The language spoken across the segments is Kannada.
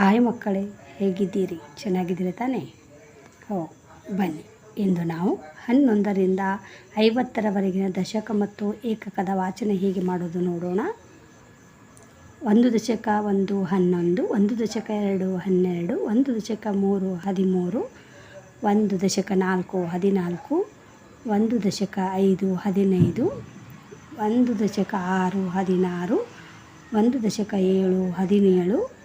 ಹಾಯ್ ಮಕ್ಕಳೇ, ಹೇಗಿದ್ದೀರಿ? ಚೆನ್ನಾಗಿದ್ದೀರಿ ತಾನೇ? ಓ ಬನ್ನಿ. ಇಂದು ನಾವು ಹನ್ನೊಂದರಿಂದ ಐವತ್ತರವರೆಗಿನ ದಶಕ ಮತ್ತು ಏಕಕದ ವಾಚನ ಹೇಗೆ ಮಾಡೋದು ನೋಡೋಣ. ಒಂದು ದಶಕ, ಒಂದು ಹನ್ನೊಂದು, ಒಂದು ದಶಕ ಎರಡು ಹನ್ನೆರಡು, ಒಂದು ದಶಕ ಮೂರು ಹದಿಮೂರು, ಒಂದು ದಶಕ ನಾಲ್ಕು ಹದಿನಾಲ್ಕು, ಒಂದು ದಶಕ ಐದು ಹದಿನೈದು, ಒಂದು ದಶಕ ಆರು ಹದಿನಾರು, ಒಂದು ದಶಕ ಏಳು ಹದಿನೇಳು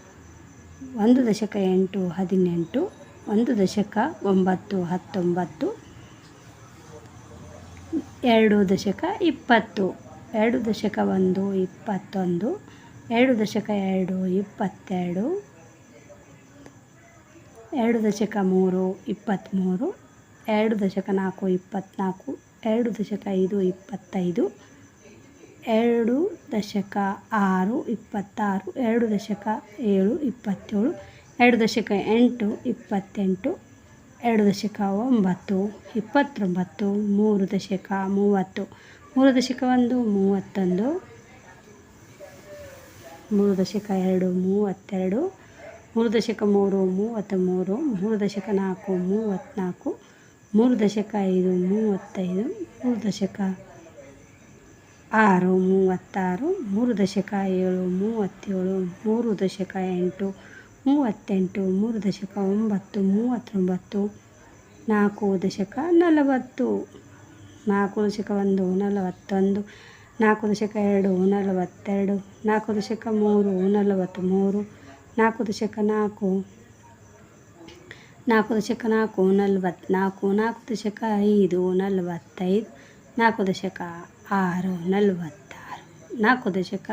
ಒಂದು ದಶಕ ಎಂಟು ಹದಿನೆಂಟು, ಒಂದು ದಶಕ ಒಂಬತ್ತು ಹತ್ತೊಂಬತ್ತು, ಎರಡು ದಶಕ ಇಪ್ಪತ್ತು, ಎರಡು ದಶಕ ಒಂದು ಇಪ್ಪತ್ತೊಂದು, ಎರಡು ದಶಕ ಎರಡು ಇಪ್ಪತ್ತೆರಡು, ಎರಡು ದಶಕ ಮೂರು ಇಪ್ಪತ್ತ್ಮೂರು, ಎರಡು ದಶಕ ನಾಲ್ಕು ಇಪ್ಪತ್ತ್ನಾಲ್ಕು, ಎರಡು ದಶಕ ಐದು ಇಪ್ಪತ್ತೈದು ಎರಡು ದಶಕ ಆರು ಇಪ್ಪತ್ತಾರು, ಎರಡು ದಶಕ ಏಳು ಇಪ್ಪತ್ತೇಳು, ಎರಡು ದಶಕ ಎಂಟು ಇಪ್ಪತ್ತೆಂಟು, ಎರಡು ದಶಕ ಒಂಬತ್ತು ಇಪ್ಪತ್ತೊಂಬತ್ತು, ಮೂರು ದಶಕ ಮೂವತ್ತು, ಮೂರು ದಶಕ ಒಂದು ಮೂವತ್ತೊಂದು, ಮೂರು ದಶಕ ಎರಡು ಮೂವತ್ತೆರಡು, ಮೂರು ದಶಕ ಮೂರು ಮೂವತ್ತ್ಮೂರು, ಮೂರು ದಶಕ ನಾಲ್ಕು ಮೂವತ್ತ್ನಾಲ್ಕು, ಮೂರು ದಶಕ ಐದು ಮೂವತ್ತೈದು, ಮೂರು ದಶಕ ಆರು, ಮೂವತ್ತಾರು, ಮೂರು ದಶಕ ಏಳು, ಮೂವತ್ತೇಳು, ಮೂರು ದಶಕ ಎಂಟು, ಮೂವತ್ತೆಂಟು, ಮೂರು ದಶಕ ಒಂಬತ್ತು, ಮೂವತ್ತೊಂಬತ್ತು, ನಾಲ್ಕು ದಶಕ ನಲವತ್ತು, ನಾಲ್ಕು ದಶಕ ಒಂದು, ನಲವತ್ತೊಂದು, ನಾಲ್ಕು ದಶಕ ಎರಡು, ನಲವತ್ತೆರಡು, ನಾಲ್ಕು ದಶಕ ಮೂರು, ನಲವತ್ತ್ಮೂರು, ನಾಲ್ಕು ದಶಕ ನಾಲ್ಕು ನಾಲ್ಕು ದಶಕ ನಾಲ್ಕು ನಲವತ್ತ್ನಾಲ್ಕು ನಾಲ್ಕು ದಶಕ ಐದು, ನಲವತ್ತೈದು, ನಾಲ್ಕು ದಶಕ ಆರು, ನಲವತ್ತಾರು, ನಾಲ್ಕು ದಶಕ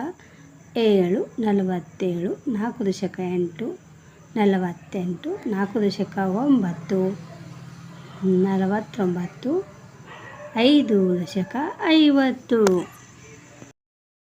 ಏಳು, ನಲವತ್ತೇಳು, ನಾಲ್ಕು ದಶಕ ಎಂಟು, ನಲವತ್ತೆಂಟು, ನಾಲ್ಕು ದಶಕ ಒಂಬತ್ತು, ನಲವತ್ತೊಂಬತ್ತು, ಐದು ದಶಕ ಐವತ್ತು.